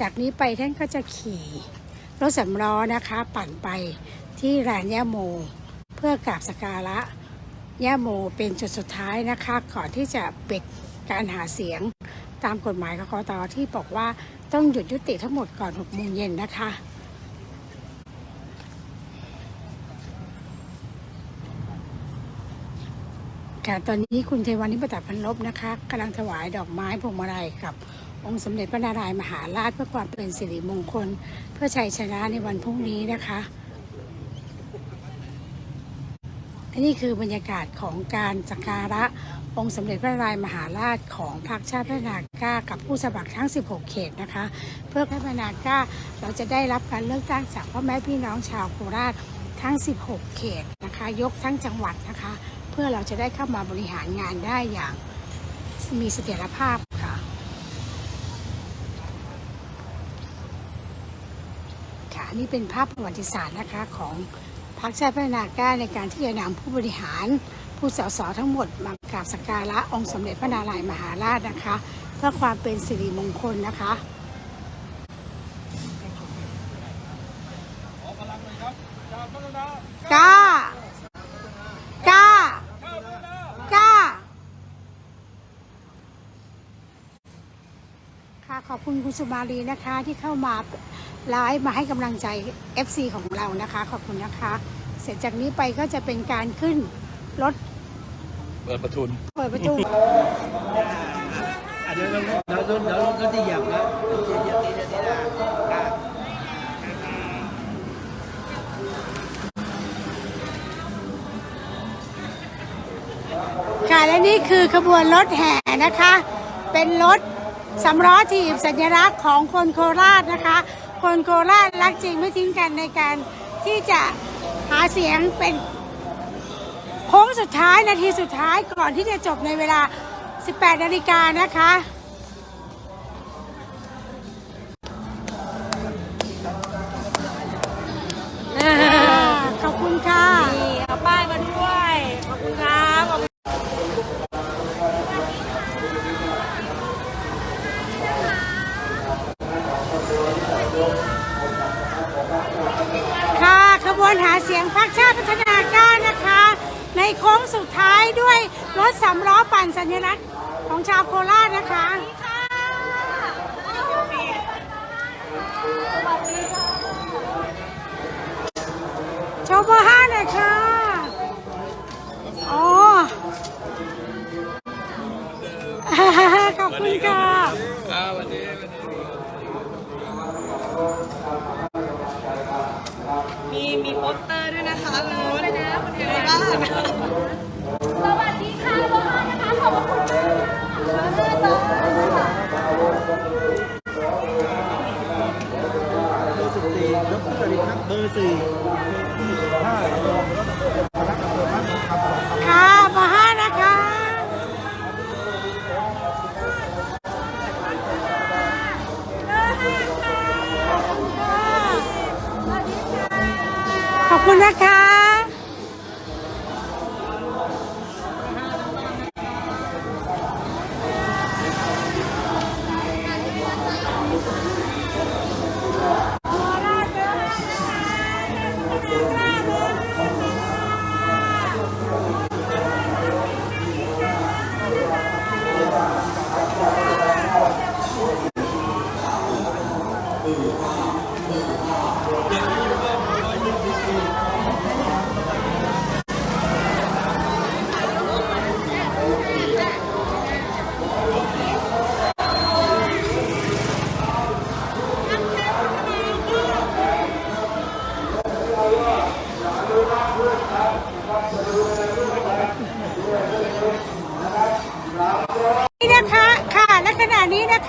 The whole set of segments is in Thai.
จากนี้ไปท่านก็จะขี่รถสำล้อนะคะ ปั่นไปที่ลานย่าโม เพื่อกราบสักการะย่าโมเป็นจุดสุดท้ายนะคะ ก่อนที่จะปิดการหาเสียงตามกฎหมายกกตที่บอกว่าต้องหยุดยุติทั้งหมดก่อน6โมงเย็นนะคะ ค่ะตอนนี้คุณเทวานิปตพันลบนะคะกำลังถวายดอกไม้พวงมาลัยกับ องค์สมเด็จพระนารายมหาราชเพื่อความเป็นสิริมงคล เพื่อชัยชนะในวันพรุ่งนี้นะคะอันนี้คือบรรยากาศของการสักการะองค์สมเด็จพระนารายมหาราชของพรรคชาติพัฒนากล้ากับผู้สมัครทั้ง 16 เขตนะคะ เพื่อพัฒนากล้าเราจะได้รับการเลือกตั้งจากพ่อแม่พี่น้องชาวโคราชทั้ง 16 เขตนะคะ ยกทั้งจังหวัดนะคะ เพื่อเราจะได้เข้ามาบริหารงานได้อย่างมีเสถียรภาพค่ะ ค่ะอั นนี่เป็นภาพประวัติศาสตร์นะคะของพรรคชาติพัฒนากล้าในการที่จะนำผู้บริหารผู้สสทั้งหมดมากราบสักการะองค์สมเด็จพระนารายณ์มหาราชนะคะ เพื่อความเป็นสิริมงคลนะคะก้ากล้ากล้า ค่ะ ขอบคุณคุณสุมาลีนะคะที่เข้ามาไลฟ์มาให้กำลังใจ FC ของเรานะคะ ขอบคุณนะคะ เสร็จจากนี้ไปก็จะเป็นการขึ้นรถเปิดประทุน เปิดประตู อะเดี๋ยวเราเราเราเราเราจะเหยียบแล้วเหยียบเหยียบตีนะตีนะอะค่ะและนี่คือขบวนรถแห่นะคะ เป็นรถ สำล้อถีบสัญลักษณ์ของคนโคราชนะคะ คนโคราชรักจริงไม่ทิ้งกันในการที่จะหาเสียงเป็นโค้งสุดท้ายนาทีสุดท้ายก่อนที่จะจบในเวลา 18 นาฬิกานะคะ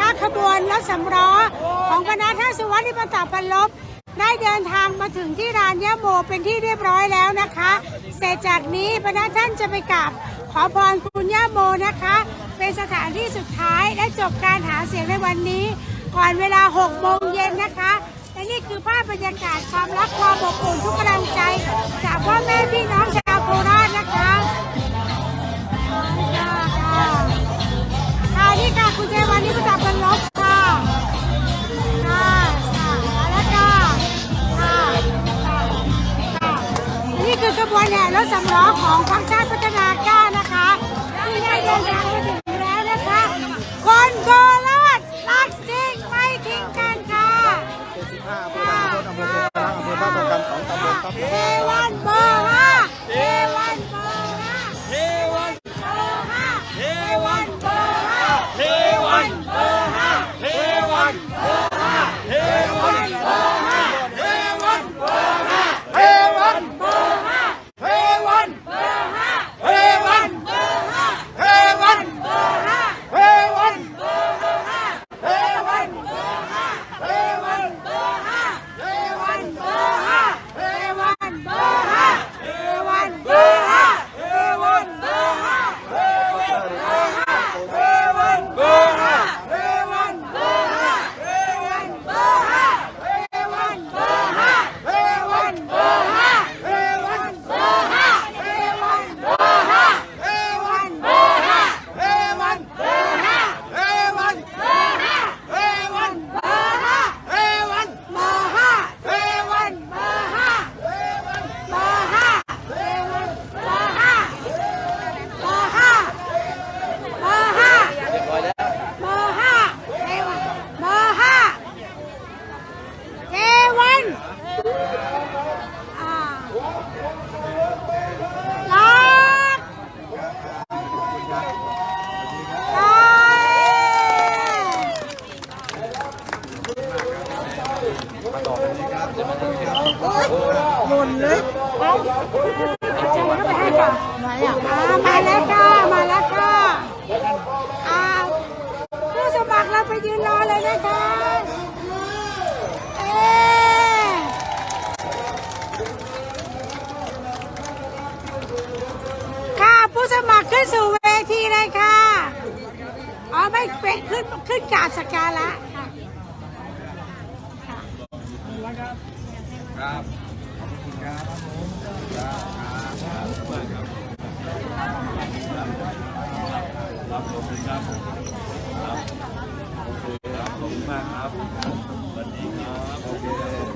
ะนี้นะคะขบวนรถสำล้อของคณะท่านสุวัสดิปตาพันลบ ได้เดินทางมาถึงที่ลานยะโมเป็นที่เรียบร้อยแล้วนะคะ เสร็จจากนี้คณะท่านจะไปกราบขอพรคุณย่าโมนะคะ เป็นสถานที่สุดท้ายและจบการหาเสียงในวันนี้ ก่อนเวลา6โมงเย็นนะคะและนี่คือภาพบรรยากาศความรักความอบอุ่นทุกกำลังใจ จากพ่อแม่พี่น้องชาวโคราชนะคะ ค่ะคุณเจวันนี้ก็จับกันล็อกค่ะค่ะค่ะแล้วก็ค่ะค่ะค่ะนี่คือกระบวนแห่รถสำล้อของพังชาติพัฒนากล้านะคะที่ได้เดินทางมาถึง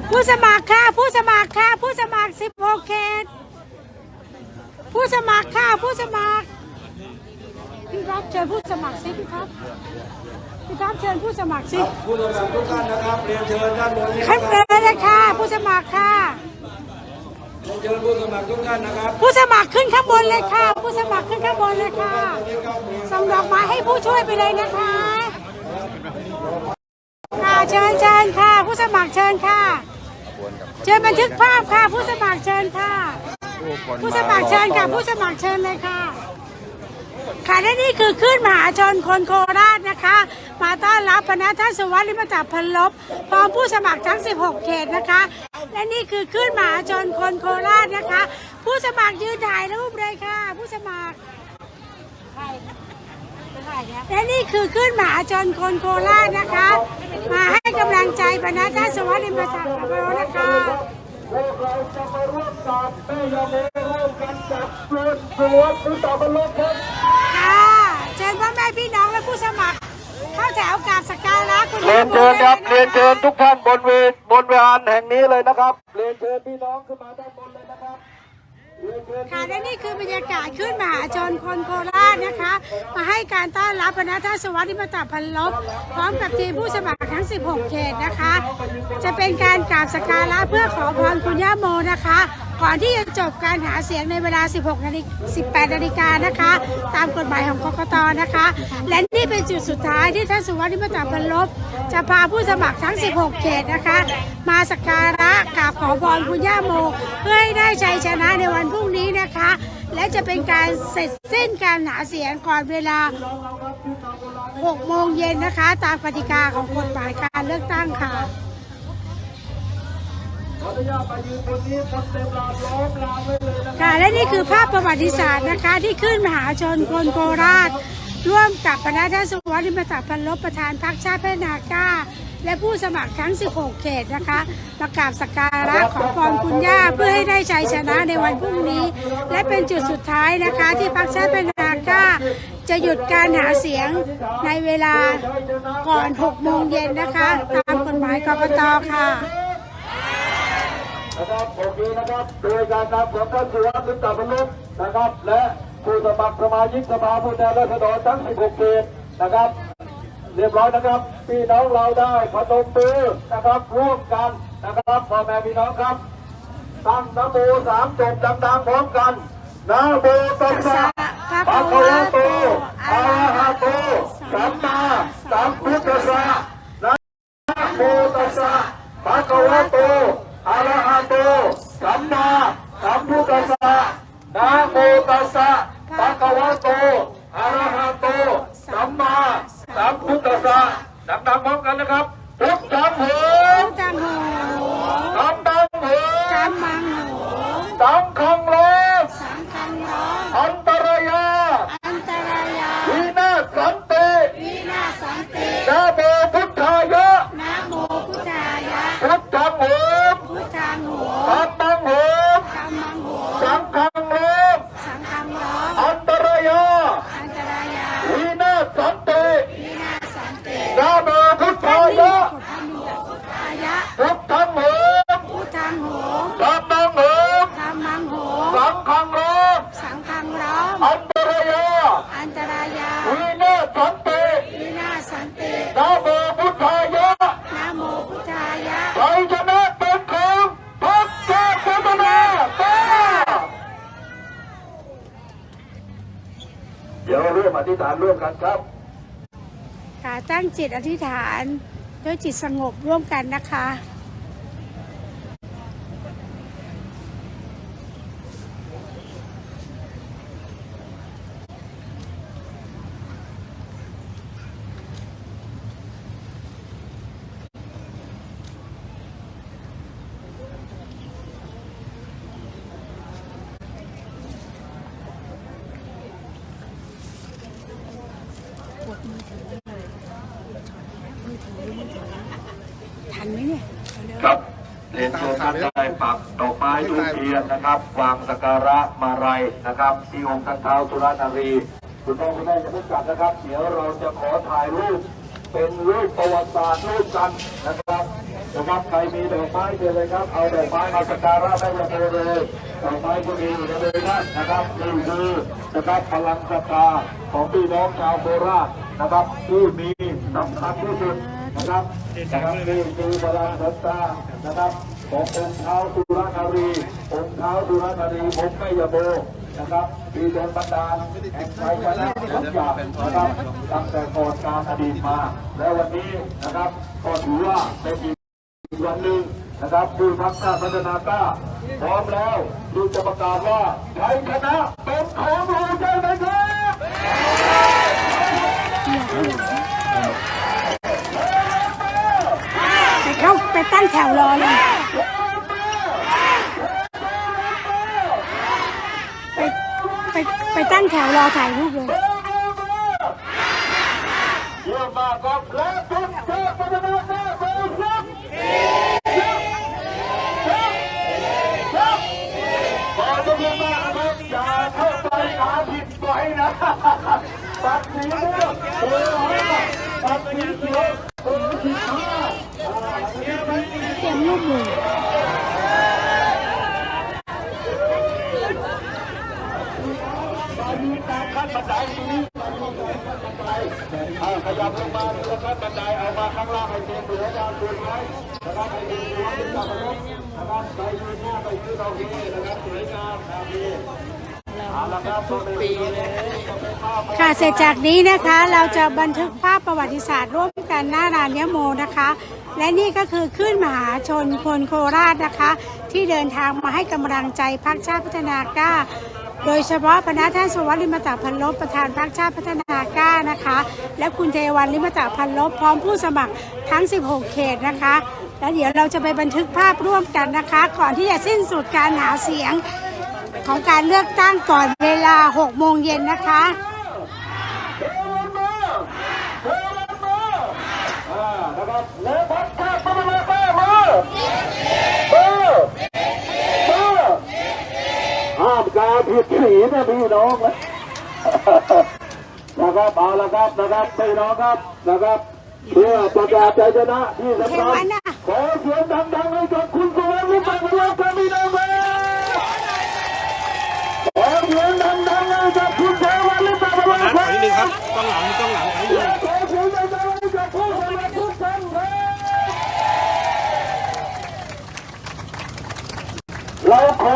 ผู้สมัครค่ะ ผู้สมัครค่ะ ผู้สมัคร16เขตผู้สมัครค่ะ ผู้สมัครพี่ครับเชิญผู้สมัครสิพี่ครับพี่ครับเชิญผู้สมัครสิผู้สมัครทุกท่านนะครับเรียนเชิญด้านบนนี้ขึ้นเลยเลยค่ะ ผู้สมัครค่ะเรียนเชิญผู้สมัครทุกท่านนะครับ ผู้สมัครขึ้นข้างบนเลยค่ะ ผู้สมัครขึ้นข้างบนเลยค่ะส่งดอกไม้ให้ผู้ช่วยไปเลยนะคะค่ะ เชิญเชิญค่ะ ผู้สมัครเชิญค่ะ เชิญบันทึกภาพค่ะ ผู้สมัครเชิญค่ะ ผู้สมัครเชิญค่ะ ผู้สมัครเชิญเลยค่ะ ค่ะและนี่คือขึ้นมหาชนคนโคราชนะคะ มาต้อนรับคณะท่านสุวัสดิ์ลิมจักรพันลบพร้อมผู้สมัครทั้ง 16 เขตนะคะ และนี่คือขึ้นมหาชนคนโคราชนะคะ ผู้สมัครยืนถ่ายรูปเลยค่ะ ผู้สมัคร และนี่คือขึ้นมหาชนคนโคราชนะคะ มาให้กำลังใจบรรณาท่านสวัสดิ์ลิมจักรพันลบนะคะพวกเราจะมาร่วมกับแม่ยาโมร่วมกันจับปลุกสวนผู้ต่อบรรลุครับค่ะเชิญพ่อแม่พี่น้องและผู้สมัคร เข้าแถวกราบสักการะคุณเรียนเชิญครับเรียนเชิญทุกท่านบนเวทบนเวานแห่งนี้เลยนะครับเรียนเชิญพี่น้องขึ้นมาด้านบนเลยนะ ค่ะและนี่คือบรรยากาศขึ้นมหาชนคนโคราชนะคะ มาให้การต้อนรับคณะท่าสวัสดิมตาพันลบ พร้อมกับทีมผู้สมัครทั้ง 16 เขตนะคะ จะเป็นการกราบสักการะเพื่อขอพรคุณย่าโมนะคะก่อนที่จะจบการหาเสียงในเวลา 16นาฬิกา18นาฬิกานะคะ ตามกฎหมายของกกตนะคะ และนี่เป็นจุดสุดท้ายที่ท่านสุวัสดิมตาพันลบ จะพาผู้สมัครทั้ง 16 เขตนะคะ มาสักการะกราบขอพรคุณย่าโม เพื่อให้ได้ชัยชนะในวันพรุ่งนี้นะคะ และจะเป็นการเสร็จสิ้นการหาเสียงก่อนเวลา 6 โมงเย็นนะคะ ตามกติกาของกฎหมายการเลือกตั้งค่ะ ขออนุญาตไปยืนบนนี้คนเต็มลานล้อมลานไว้เลยนะค่ะและนี่คือภาพประวัติศาสตร์นะคะที่ขึ้นมหาชนคนโคราช ร่วมกับคณะท่านสุวัสดิมตาพันลบประธานพรรคชาติพัฒนาก้า และผู้สมัครทั้ง 16 เขตนะคะ ประกาบสักการะขอพรคุณย่าเพื่อให้ได้ชัยชนะในวันพรุ่งนี้ และเป็นจุดสุดท้ายนะคะ ที่พรรคชาติพัฒนาก้า จะหยุดการหาเสียงในเวลาก่อน 6 โมงเย็นนะคะ ตามกฎหมายกกตค่ะ นะครับโอเคนะครับโดยการนำของท่านสุวัสดิ์ลิตาพลุนะครับ และผู้สมัครสมาชิกสภาผู้แทนราษฎรทั้ง 16 เขตนะครับ เรียบร้อยนะครับ พี่น้องเราได้พนมมือนะครับร่วมกันนะครับพ่อแม่พี่น้องครับตั้งนโมสามจบดังๆพร้อมกันนะโมตัสสะภะคะวะโตอะระหะโตสัมมาสัมพุทธัสสะนะโมตัสสะภะคะวะโต ระหะโตสัมมาสัมพุทธัสสะนะโมตัสสะภะคะวะโตอะระหะโตสัมมาสัมพุทธัสสะดังๆพร้อมกันนะครับพุทธังโหจังโหธัมมังโหจำมังโหสังฆังโลกสังฆังร้องอันตรายาอันตรายาวินาศสันติวินาศสันตินาโมพุทธายะ นะโมพุทธายะ พุทธังโหม พุทธังโห ธัมมังโหม ธรรมังโห สังฆังโลก สังฆังร้อง อันตรายา อันตรายา วินาศสันติ วินาศสันติ นาโมพุท ท่า ธาน นี้ ยะ กดท่านนี้พุทธายะ พุทธังโหม พุทธังโห ธัมมังโหม ธรรมังโห สังฆังโลก สังฆังร้อง อันตรายา อันตรายา วินาศสันติ วินาศสันติ นาโมพุทธายะ นะโมพุทธายะ ชัยชนะเป็นของพรรคชาติพัฒนาก้าวเดี๋ยวร่วมอธิษฐานร่วมกันครับ ค่ะตั้งจิตอธิษฐานด้วยจิตสงบร่วมกันนะคะ ทันไหมเนี่ยเร็วๆ ครับเรียนเชิญท่านได้ปักดอกไม้ทูบเทียนนะครับ วางสักการะมาลัยนะครับที่องค์ท่านเท้าสุรนารีคุณพ่อคุณแม่จะไม่กลับนะครับ เดี๋ยวเราจะขอถ่ายรูปเป็นรูปประวัติศาสตร์รูปกันนะครับนะครับใครมีดอกไม้เชิญเลยครับเอาดอกไม้มาสักการะได้อย่าเดียเลยดอกไม้ก็มีอยู่ในมือท่านนะครับนี่คือนะครับพลังศรัทธาของพี่น้องชาวโคราชนะครับที่มีสำคัญที่สุดนะครับนะครับนี่คือพลังศรัทธานะครับ ขององค์เท้าสุรนารีองค์เท้าสุรนารีผมไม่ยโบนะครับมีโดนบันดาลแห่งชัยชนะทุกอย่างนะครับตั้งแต่ก่อนการอดีตมา และวันนี้นะครับก็ถือว่าเป็นอีกวันหนึ่งนะครับผู้พักชาติพัฒนากล้าพร้อมแล้วดูจะประกาศว่าชัยชนะเป็นของเราใช่ไหมครับไปเข้าไปตั้งแถวรอเลย ไป ไปไปตั้งแถวรอถ่ายรูปเลยเยี่ยมมากครับและทุกท่านพัฒนาน้าเบอร์ครับขอทุกท่านมากนะครับอย่าเข้าไปหาผิดไปนะตัดสีเลือกเบอตัดสีเขียวเบอสิบห้าเตรียมรูปหมู่ ตอนนี้ตามขั้นบันไดตรงนี้เอา ขยับลงมาดูขั้นบันไดเอามาข้างล่างให้เต็มหัวดาวตัวไม้นะครับให้เต็มหัวเป็นจับรถนะครับไปยืนหน้าไปยืนตรงนี้นะครับสวยงามครับนี่เอาละครับทุกปีเลยค่ะเสร็จจากนี้นะคะเราจะบันทึกภาพประวัติศาสตร์ร่วมกันหน้าลานยโมนะคะ และนี่ก็คือขึ้นมหาชนคนโคราชนะคะ ที่เดินทางมาให้กำลังใจพรรคชาติพัฒนากล้า โดยเฉพาะพนักท่านสวัสดิ์ลิมตะพันลบประธานพรรคชาติพัฒนากล้านะคะ และคุณเทวันลิมตะพันลบพร้อมผู้สมัครทั้ง 16 เขตนะคะ แล้วเดี๋ยวเราจะไปบันทึกภาพร่วมกันนะคะ ก่อนที่จะสิ้นสุดการหาเสียงของการเลือกตั้งก่อนเวลา 6 โมงเย็นนะคะ กาผิดสีนะพี่น้องนะนะครับเอาละครับนะครับพี่น้องครับนะครับเพื่อประกาศใจชนะที่สำคัญขอเสียงดังๆให้กับคุณสุวรรณรุ่งเรืองครับพี่น้องขอเสียงดังๆให้กับคุณสุวรรณรุ่งเรืองครับถนึ่ครับต้องหลังต้องหลังถอยหนขอเสียงดังๆให้กับคุณสุวรรณรุ่งเรือเราขอ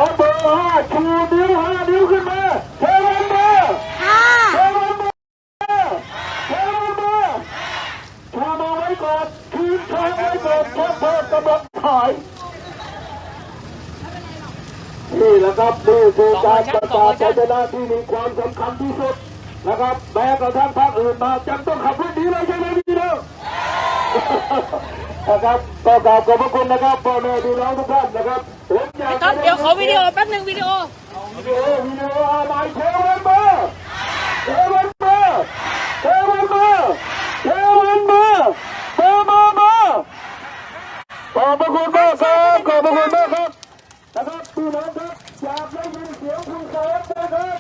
ห้าชูนิ้วห้านิ้วขึ้นมาเทวันเบอร์ค่ะเทวันเบอร์เทวันเบอร์ชูมาไว้ก่อนคืนทางไว้ก่อนเพราะเธอกำลังถอยนี่แหละครับนี่คือการประกาศชัยชนะที่มีความสำคัญที่สุดนะครับแม้กระทั่งพรรคอื่นมาจำต้องขับรถหนีเลยใช่ไหมพี่น้องนะครับก็กราบขอบพระคุณนะครับพ่อแม่พี่น้องทุกท่านนะครับ ผมอยากต้นเดี๋ยวขอวิดีโอแป๊บหนึ่งวิดีโอวิดีโอวิดีโออะไรเทวันเบอร์เทวันเบอร์เทวันเบอร์เทวันเบอร์เทวันเบอร์ขอบพระคุณมากครับขอบพระคุณมากครับนะครับพี่น้องครับอยากได้ยินเสียงคุณเสวันไหมครับ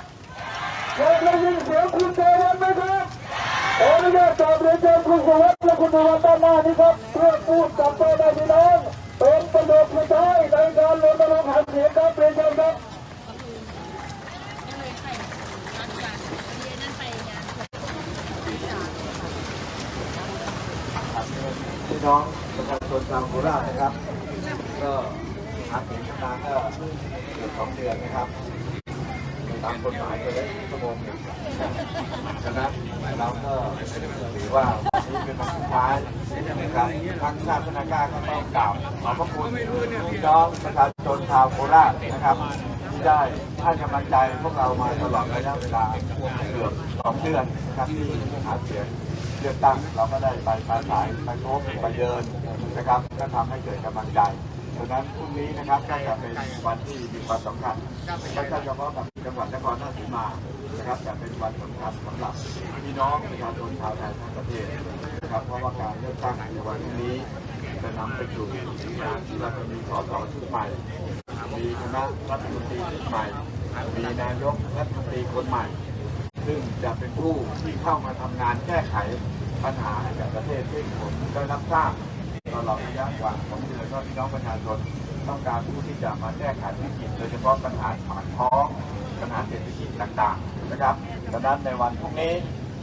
อยากได้ยินเสียงคุณเสวันไหมครับขออนุญาตกราบเรียนเชิญคุณสุวัสดิ์และคุณนวัดด้านหน้านี้ครับเพื่อพูดกับพ่อแม่พี่น้องเป็นประโยคสุดท้ายในการรณรงหาเสียงครับเรียนเชิญครับพี่น้องประชาชนชาวโคราชนะครับ ก็หาเสียงกันมาก็เกือบสองเดือนนะครับตามกฎหมายก็ได้ชั่วโมงหนึ่งฉะนั้นเราก็ถือว่า นี้เป็นวันสุดท้ายนะครับทางชาติพนากล้าก็ต้องกล่าวขอบพระคุณพี่น้องประชาชนชาวโคราชนะครับที่ได้ให้กำลังใจพวกเรามาตลอดระยะเวลาเกือบสองเดือนนะครับที่หาเสียงเลือกตั้งเราก็ได้ไปปราศัยไปพบไปเยินนะครับก็ทำให้เกิดกำลังใจดังนั้นพรุ่งนี้นะครับก็จะเป็นวันที่มีความสำคัญไม่ใช่เฉพาะกับ จังหวัดนครราชสีมานะครับจะเป็นวันสำคัญสำหรับพี่น้องประชาชนชาวไทยทั้งประเทศนะครับเพราะว่าการเลือกตั้งในวันนี้จะนำไปสู่การที่เราจะมีสสชุดใหม่มีคณะรัฐมนตรีชุดใหม่ มีนายกรัฐมนตรีคนใหม่ ซึ่งจะเป็นผู้ที่เข้ามาทำงานแก้ไขปัญหาให้กับประเทศซึ่งผมได้รับทราบตลอดระยะกว่าสองเดือนก็พี่น้องประชาชนต้องการผู้ที่จะมาแก้ไขวิกฤตโดยเฉพาะปัญหาปากท้อง ปัญหาเศรษฐกิจต่างๆนะครับดังนั้นในวันพรุ่งนี้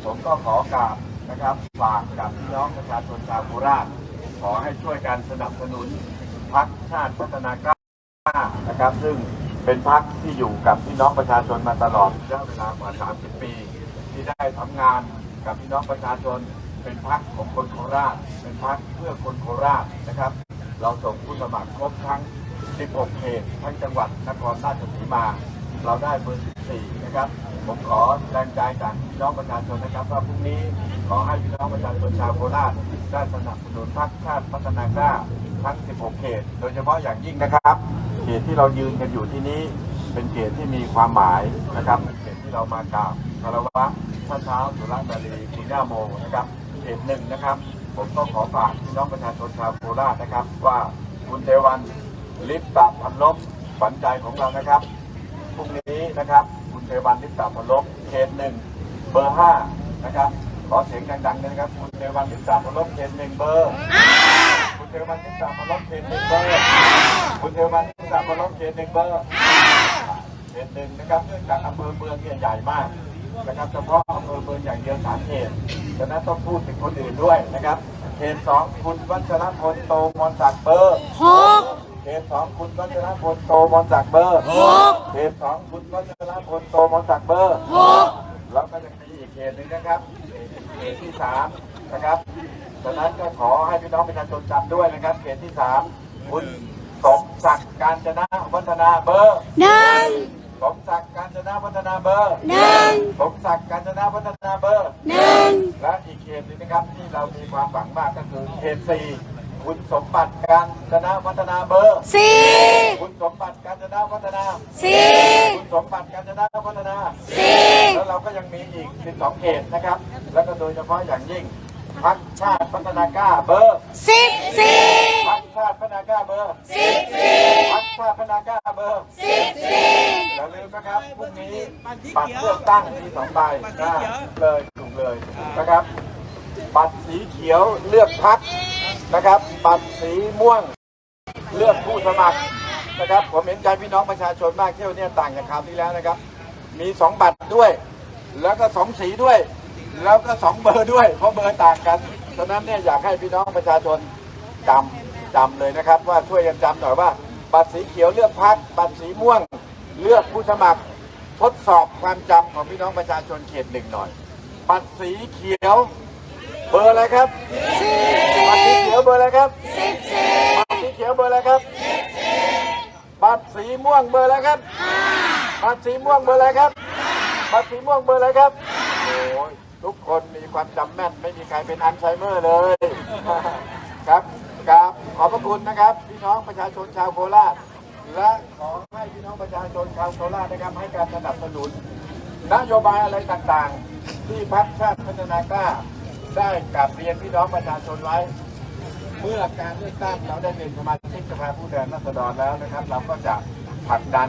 ผมก็ขอกราบนะครับฝากกับพี่น้องประชาชนชาวโคราช ขอให้ช่วยกันสนับสนุนพรรคชาติพัฒนากล้านะครับ ซึ่งเป็นพรรคที่อยู่กับพี่น้องประชาชนมาตลอดระยะเวลากว่า 30 ปี ที่ได้ทำงานกับพี่น้องประชาชน เป็นพรรคของคนโคราช เป็นพรรคเพื่อคนโคราชนะครับ เราส่งผู้สมัครครบทั้ง 16 เขตทั้งจังหวัดนครราชสีมา เราได้เบอร์14นะครับ ผมขอแรงใจจากพี่น้องประชาชนนะครับว่าพรุ่งนี้ขอให้พี่น้องประชาชนชาวโคราชได้สนับสนุนพรรคชาติพัฒนากล้าทั้ง 16 เขต โดยเฉพาะอย่างยิ่งนะครับ เขตที่เรายืนกันอยู่ที่นี้ เป็นเขตที่มีความหมายนะครับเป็นเขตที่เรามากราบคารวะพระเท้าสุรนารีคุณย่าโมนะครับเขตหนึ่งนะครับ ผมก็ขอฝากพี่น้องประชาชนชาวโคราชนะครับ ว่าคุณเทวันลิปตะพันลบฝันใจของเรานะครับ พรุ่งนี้นะครับ คุณเทวันลิปตาพลบเขตหนึ่งเบอร์ห้านะครับขอเสียงดังๆเลยนะครับ คุณเทวันลิปตาพลบเขตหนึ่งเบอร์ คุณเทวันลิปตาพลบเขตหนึ่งเบอร์ คุณเทวันลิปตาพลบเขตหนึ่งเบอร์เขตหนึ่งนะครับเนื่องจากอำเภอเมืองเนี่ยใหญ่มากนะครับเฉพาะอำเภอเมืองอย่างเดียวสามเขตดังนั้นต้องพูดถึงคนอื่นด้วยนะครับเขตสองคุณวัชรพลโตมอนศักดิ์เบอร์หก เขตสองคุณวัชรพลโตมนศักดิ์เบอร์หกเขตสองคุณวัชรพลโตมนศักดิ์เบอร์หกแล้วก็จะมีอีกเขตหนึ่งนะครับเขตที่สามนะครับดังนั้นก็ขอให้พี่น้องประชาชนจำด้วยนะครับ เขตที่สามคุณสมศักดิ์การจนะวัฒนาเบอร์หนึ่งสมศักดิ์การจนะวัฒนาเบอร์หนึ่งสมศักดิ์การจนะวัฒนาเบอร์หนึ่งและอีกเขตหนึงนะครับที่เรามีความหวังมากก็คือเขตสี่ คุณสมบัติการจนะวัฒนาเบอร์สี่คุณสมบัติการจนะวัฒนาสี่คุณสมบัติการจนะวัฒนาสี่แล้วเราก็ยังมีอีก 12 เขตนะครับ แล้วก็โดยเฉพาะอย่างยิ่งพักชาติพัฒนากล้าเบอร์สิบสี่พักชาติพัฒนากล้าเบอร์สิบสี่พักชาติพัฒนากล้าเบอร์สิบสี่อย่าลืมนะครับพรุ่งนี้บัตรเลือกตั้งมีสองใบนะเลยถูกเลยนะครับ บัตรสีเขียวเลือกพัก นะครับ บัตรสีม่วงเลือกผู้สมัครนะครับ ผมเห็นใจพี่น้องประชาชนมากเที่ยวเนี่ยต่างจากคราวที่แล้วนะครับ มีสองบัตรด้วย แล้วก็สองสีด้วย แล้วก็สองเบอร์ด้วย เพราะเบอร์ต่างกัน ฉะนั้นเนี่ยอยากให้พี่น้องประชาชนจำจำเลยนะครับ ว่าช่วยกันจำหน่อยว่า บัตรสีเขียวเลือกพักบัตรสีม่วงเลือกผู้สมัครทดสอบความจำของพี่น้องประชาชนเขตหนึ่งหน่อย บัตรสีเขียว บอร์อะไรครับบัตรสีเขียวเบอร์อะไรครับสิบสี่บัตรสีเขียวเบอร์อะไรครับบัตรสีม่วงเบอร์อะไรครับบัตรสีม่วงเบอร์อะไรครับบัตรสีม่วงเบอร์อะไรครับโอ้ยทุกคนมีความจำแม่นไม่มีใครเป็นอัลไซเมอร์เลยครับครับขอบพระคุณนะครับ พี่น้องประชาชนชาวโคราชและขอให้พี่น้องประชาชนชาวโคราชนะครับให้การสนับสนุนนโยบายอะไรต่างๆ ที่พรรคชาติพัฒนากล้า ได้กลับเรียนพี่น้องประชาชนไว้ เมื่อการเลือกตั้งเราได้เป็นสมาชิกสภาผู้แทนราษฎรแล้วนะครับ เราก็จะผลักดัน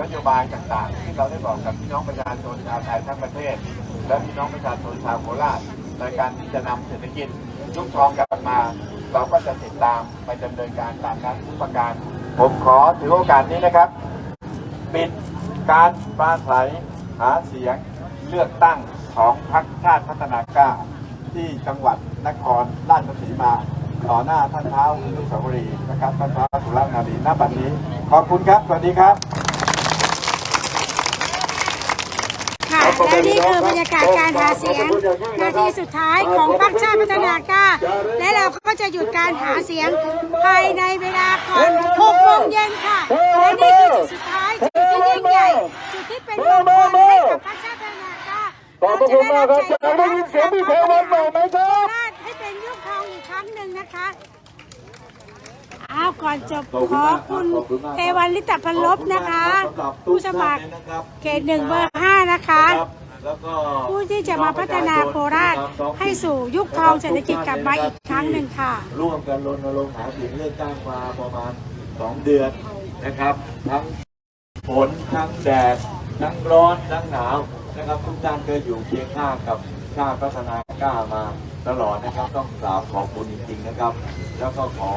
นโยบายต่างๆ ที่เราได้บอกกับพี่น้องประชาชนชาวไทยทั้งประเทศ และพี่น้องประชาชนชาวโคราชในการที่จะนำเศรษฐกิจยุคทองกลับมา เราก็จะติดตามไปดำเนินการตามนั้นทุกประการ ผมขอถือโอกาสนี้นะครับ ปิดการปราศัยหาเสียงเลือกตั้งของพรรคชาติพัฒนากล้า ที่จังหวัดนครราชสีมาต่อหน้าท่านเท้าอนุสาวรีย์นะครับท่านเท้าสุรนารีณบัดนี้ ขอบคุณครับ สวัสดีครับ ค่ะและนี่คือบรรยากาศการหาเสียงนาทีสุดท้ายของพรรคชาติพัฒนากล้า และเราก็จะหยุดการหาเสียงภายในเวลาก่อน6โมงเย็นค่ะ และนี่คือจุดสุดท้ายจุดที่ยิ่งใหญ่ จุดที่เป็นมงคลให้กับพรรคชาติพัฒนากล้า ขอบพระคุณมากครับจะได้ยินเสียงพี่เทวันหน่อยไหมครับให้เป็นยุคทองอีกครั้งหนึ่งนะคะอ้าวก่อนจบขอคุณเทวันลิตพันลบนะคะ ผู้สมัครเขตหนึ่งเบอร์ห้านะคะแล้วก็ผู้ที่จะมาพัฒนาโคราชให้สู่ยุคทองเศรษฐกิจกลับมาอีกครั้งหนึ่งค่ะ ร่วมกันรณรงค์หาเสียงเลือกตั้งมาประมาณ 2 เดือนนะครับ ทั้งฝนทั้งแดด ทั้งร้อนทั้งหนาวนะครับทุกท่านก็อยู่เคียงข้างกับชาติพัฒนากล้ามาตลอดนะครับ ต้องกราบขอบคุณจริงๆนะครับ แล้วก็ขอ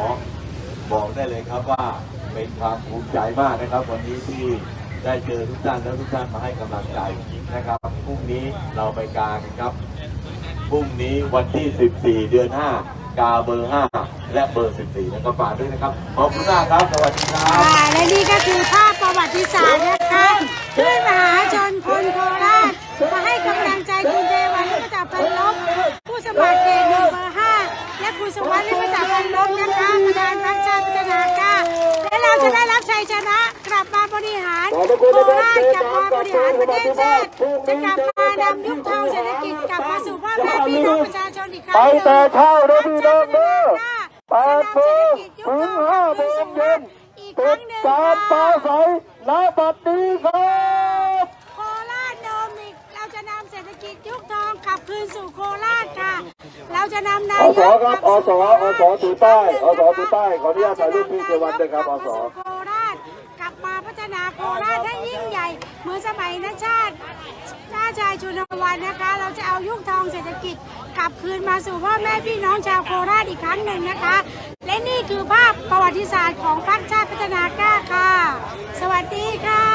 บอกได้เลยครับว่าเป็นความภูมิใจมากนะครับ วันนี้ที่ได้เจอทุกท่านแล้วทุกท่านมาให้กำลังใจนะครับพรุ่งนี้เราไปกากันครับพรุ่งนี้วันที่ 14 เดือน 5 กาเบอร์ 5 และเบอร์ 14แล้วก็ฝากด้วยนะครับขอบคุณมากครับสวัสดีครับและนี่ก็คือภาพประวัติศาสตร์นะคะ ที่มหาชนคนโคราชมาให้กำลังใจคุณเทวันลิปจักรพันลบผู้สมัครเขตหนึ่งเบอร์ห้าและคุณสวัสดิ์ลิปจักรพันลบนะคะประธานพรรคชาติพัฒนากล้าและเราจะได้รับชัยชนะกลับมาบริหารโคราชกลับมาบริหารประเทศชาติจะกลับมานำยุคทองเศรษฐกิจกลับมาสู่พ่อแม่พี่น้องประชาชนอีกครั้งหนึ่งไปแต่เช้านะพี่น้องเด้อแปดโมงถึถึงห้าโมงเย็นอีกคเป็รั้นงหนึ่งการปราค่ะศัย ณบัดนี้ครับโคราชโดมิกเราจะนำเศรษฐกิจยุคทองขับคืนสู่โคราชค่ะ เราจะนำนาอยกสครับอสอสถือป้ายอสถือป้ายขออนุญาตถ่ายรูปพี่เทวันด้วยครับอสโคราชกลับมาพัฒนาโคราชให้ยิ่งใหญ่เหมือนสมัยนชาติ ชาชายชุนวันนะคะ เราจะเอายุคทองเศรษฐกิจกลับคืนมาสู่พ่อแม่พี่น้องชาวโคราชอีกครั้งหนึ่งนะคะ และนี่คือภาพประวัติศาสตร์ของพรรคชาติพัฒนากล้าค่ะ สวัสดีค่ะ